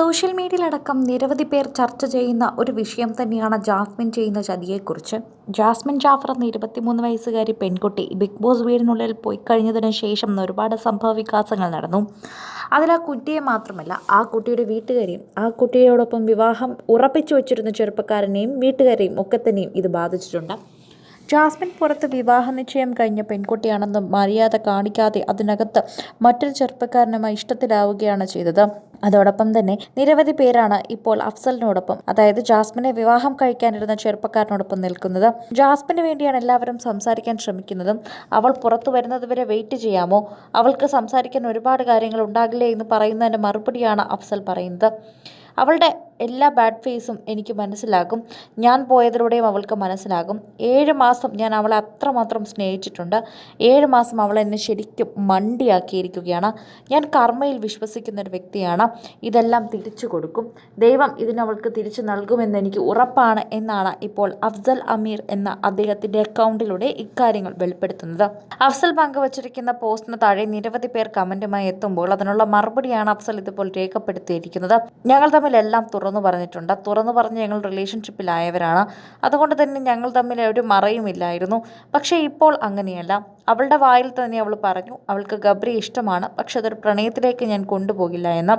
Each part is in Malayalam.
സോഷ്യൽ മീഡിയയിലടക്കം നിരവധി പേർ ചർച്ച ചെയ്യുന്ന ഒരു വിഷയം തന്നെയാണ് ജാസ്മിൻ ചെയ്യുന്ന ചതിയെക്കുറിച്ച്. ജാസ്മിൻ ജാഫർ എന്ന ഇരുപത്തിമൂന്ന് വയസ്സുകാരി പെൺകുട്ടി ബിഗ് ബോസ് വീടിനുള്ളിൽ പോയി കഴിഞ്ഞതിന് ശേഷം ഒരുപാട് സംഭവ വികാസങ്ങൾ നടന്നു. അതിൽ ആ കുട്ടിയെ മാത്രമല്ല ആ കുട്ടിയുടെ വീട്ടുകാരെയും ആ കുട്ടിയോടൊപ്പം വിവാഹം ഉറപ്പിച്ചു വച്ചിരുന്ന ചെറുപ്പക്കാരനെയും വീട്ടുകാരെയും ഒക്കെ തന്നെയും ഇത് ബാധിച്ചിട്ടുണ്ട്. ജാസ്മിൻ പുറത്ത് വിവാഹ നിശ്ചയം കഴിഞ്ഞ പെൺകുട്ടിയാണെന്നും മര്യാദ കാണിക്കാതെ അതിനകത്ത് മറ്റൊരു ചെറുപ്പക്കാരനുമായി ഇഷ്ടത്തിലാവുകയാണ് ചെയ്തത്. അതോടൊപ്പം തന്നെ നിരവധി പേരാണ് ഇപ്പോൾ അഫ്സലിനോടൊപ്പം അതായത് ജാസ്മിനെ വിവാഹം കഴിക്കാനിരുന്ന ചെറുപ്പക്കാരനോടൊപ്പം നിൽക്കുന്നത്. ജാസ്മിന് വേണ്ടിയാണ് എല്ലാവരും സംസാരിക്കാൻ ശ്രമിക്കുന്നതും അവൾ പുറത്തു വരുന്നത് വരെ വെയിറ്റ് ചെയ്യാമോ? അവൾക്ക് സംസാരിക്കാൻ ഒരുപാട് കാര്യങ്ങൾ ഉണ്ടാകില്ലേ എന്ന് പറയുന്നതിന്റെ മറുപടിയാണ് അഫ്സൽ പറയുന്നത്. അവളുടെ എല്ലാ ബാഡ് ഫേസും എനിക്ക് മനസ്സിലാകും. ഞാൻ പോയതിലൂടെയും അവൾക്ക് മനസ്സിലാകും. ഏഴ് മാസം ഞാൻ അവളെ അത്രമാത്രം സ്നേഹിച്ചിട്ടുണ്ട്. ഏഴ് മാസം അവൾ എന്നെ ശരിക്കും മണ്ടിയാക്കിയിരിക്കുകയാണ്. ഞാൻ കർമ്മയിൽ വിശ്വസിക്കുന്ന ഒരു വ്യക്തിയാണ്. ഇതെല്ലാം തിരിച്ചു കൊടുക്കും. ദൈവം ഇതിനവൾക്ക് തിരിച്ചു നൽകുമെന്ന് എനിക്ക് ഉറപ്പാണ് എന്നാണ് ഇപ്പോൾ അഫ്സൽ അമീർ എന്ന അദ്ദേഹത്തിന്റെ അക്കൗണ്ടിലൂടെ ഇക്കാര്യങ്ങൾ വെളിപ്പെടുത്തുന്നത്. അഫ്സൽ പങ്കുവച്ചിരിക്കുന്ന പോസ്റ്റിന് താഴെ നിരവധി പേർ കമന്റുമായി എത്തുമ്പോൾ അതിനുള്ള മറുപടിയാണ് അഫ്സൽ ഇതിപ്പോൾ രേഖപ്പെടുത്തിയിരിക്കുന്നത്. ഞങ്ങൾ തമ്മിൽ എല്ലാം തുറന്നു പറഞ്ഞിട്ടുണ്ട്. തുറന്നു പറഞ്ഞ് ഞങ്ങൾ റിലേഷൻഷിപ്പിലായവരാണ് അതുകൊണ്ട് തന്നെ ഞങ്ങൾ തമ്മിൽ ഒരു മറയുമില്ലായിരുന്നു. പക്ഷേ ഇപ്പോൾ അങ്ങനെയല്ല. അവളുടെ വായിൽ തന്നെ അവൾ പറഞ്ഞു അവൾക്ക് ഗബ്രി ഇഷ്ടമാണ് പക്ഷെ അതൊരു പ്രണയത്തിലേക്ക് ഞാൻ കൊണ്ടുപോകില്ല എന്ന്.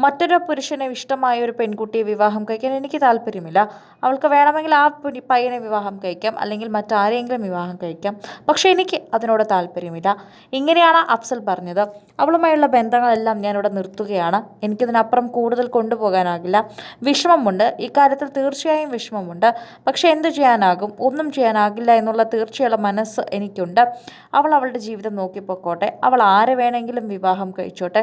മറ്റൊരു പുരുഷനെ ഇഷ്ടമായ ഒരു പെൺകുട്ടിയെ വിവാഹം കഴിക്കാൻ എനിക്ക് താല്പര്യമില്ല. അവൾക്ക് വേണമെങ്കിൽ ആ പയ്യനെ വിവാഹം കഴിക്കാം അല്ലെങ്കിൽ മറ്റാരെയെങ്കിലും വിവാഹം കഴിക്കാം പക്ഷേ എനിക്ക് അതിനോട് താല്പര്യമില്ല. ഇങ്ങനെയാണ് അഫ്സൽ പറഞ്ഞത്. അവളുമായുള്ള ബന്ധങ്ങളെല്ലാം ഞാനിവിടെ നിർത്തുകയാണ്. എനിക്കിതിനപ്പുറം കൂടുതൽ കൊണ്ടുപോകാനാകില്ല. വിഷമമുണ്ട്. ഇക്കാര്യത്തിൽ തീർച്ചയായും വിഷമമുണ്ട്. പക്ഷേ എന്ത് ചെയ്യാനാകും? ഒന്നും ചെയ്യാനാകില്ല എന്നുള്ള തീർച്ചയുള്ള മനസ്സ് എനിക്കുണ്ട്. അവൾ അവളുടെ ജീവിതം നോക്കിപ്പോക്കോട്ടെ അവൾ ആരെ വേണമെങ്കിലും വിവാഹം കഴിച്ചോട്ടെ.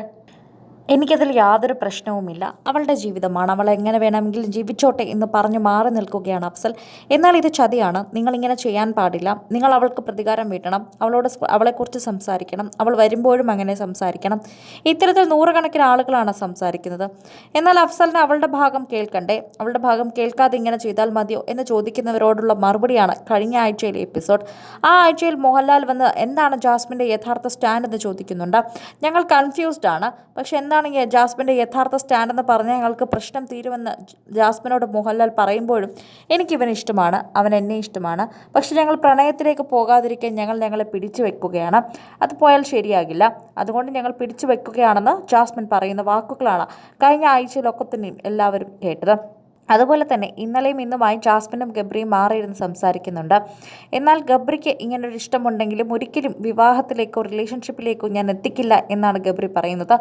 എനിക്കതിൽ യാതൊരു പ്രശ്നവുമില്ല. അവളുടെ ജീവിതമാണ്. അവൾ എങ്ങനെ വേണമെങ്കിലും ജീവിച്ചോട്ടെ എന്ന് പറഞ്ഞു മാറി നിൽക്കുകയാണ് അഫ്സൽ. എന്നാൽ ഇത് ചതിയാണ്. നിങ്ങളിങ്ങനെ ചെയ്യാൻ പാടില്ല. നിങ്ങൾ അവൾക്ക് പ്രതികാരം വീട്ടണം. അവളോട് അവളെക്കുറിച്ച് സംസാരിക്കണം. അവൾ വരുമ്പോഴും അങ്ങനെ സംസാരിക്കണം. ഇത്തരത്തിൽ നൂറുകണക്കിന് ആളുകളാണ് സംസാരിക്കുന്നത്. എന്നാൽ അഫ്സലിന് അവളുടെ ഭാഗം കേൾക്കണ്ടേ? അവളുടെ ഭാഗം കേൾക്കാതെ ഇങ്ങനെ ചെയ്താൽ മതിയോ എന്ന് ചോദിക്കുന്നവരോടുള്ള മറുപടിയാണ് കഴിഞ്ഞ ആഴ്ചയിലെ എപ്പിസോഡ്. ആ ആഴ്ചയിൽ മോഹൻലാൽ വന്ന് എന്താണ് ജാസ്മിന്റെ യഥാർത്ഥ സ്റ്റാൻഡ് എന്ന് ചോദിക്കുന്നുണ്ട്. ഞങ്ങൾ കൺഫ്യൂസ്ഡ് ആണ്. പക്ഷേ ഈ ജാസ്മിന്റെ യഥാർത്ഥ സ്റ്റാൻഡ് എന്ന് പറഞ്ഞാൽ ഞങ്ങൾക്ക് പ്രശ്നം തീരുമെന്ന് ജാസ്മിനോട് മോഹൻലാൽ പറയുമ്പോഴും എനിക്കിവനെ ഇഷ്ടമാണ് അവൻ എന്നെ ഇഷ്ടമാണ്. പക്ഷെ ഞങ്ങൾ പ്രണയത്തിലേക്ക് പോകാതിരിക്കാൻ ഞങ്ങൾ ഞങ്ങളെ പിടിച്ചു വെക്കുകയാണ്. അത് പോയാൽ ശരിയാകില്ല. അതുകൊണ്ട് ഞങ്ങൾ പിടിച്ചു വെക്കുകയാണെന്ന് ജാസ്മിൻ പറയുന്ന വാക്കുകളാണ് കഴിഞ്ഞ ആഴ്ചയിലൊക്കെ തന്നെയും എല്ലാവരും കേട്ടത്. അതുപോലെ തന്നെ ഇന്നലെയും ഇന്നുമായി ജാസ്മിനും ഗബ്രിയും മാറിയിരുന്ന് സംസാരിക്കുന്നുണ്ട്. എന്നാൽ ഗബ്രിക്ക് ഇങ്ങനൊരു ഇഷ്ടമുണ്ടെങ്കിലും ഒരിക്കലും വിവാഹത്തിലേക്കോ റിലേഷൻഷിപ്പിലേക്കോ ഞാൻ എത്തിക്കില്ല എന്നാണ് ഗബ്രി പറയുന്നത്.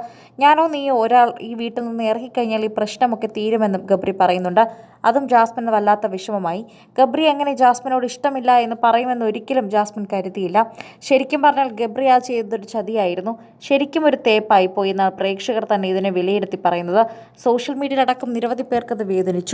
ഞാനോ നീ ഒരാൾ ഈ വീട്ടിൽ നിന്ന് ഇറങ്ങിക്കഴിഞ്ഞാൽ ഈ പ്രശ്നമൊക്കെ തീരുമെന്നും ഗബ്രി പറയുന്നുണ്ട്. അതും ജാസ്മിന് വല്ലാത്ത വിഷമമായി. ഗബ്രി എങ്ങനെ ജാസ്മിനോട് ഇഷ്ടമില്ല എന്ന് പറയുമെന്ന് ഒരിക്കലും ജാസ്മിൻ കരുതിയില്ല. ശരിക്കും പറഞ്ഞാൽ ഗബ്രി ആ ചെയ്തൊരു ചതിയായിരുന്നു. ശരിക്കും ഒരു തേപ്പായിപ്പോയി എന്നാണ് പ്രേക്ഷകർ തന്നെ ഇതിനെ വിലയിരുത്തി പറയുന്നത്. സോഷ്യൽ മീഡിയയിലടക്കം നിരവധി പേർക്കത് വേദനിച്ചു.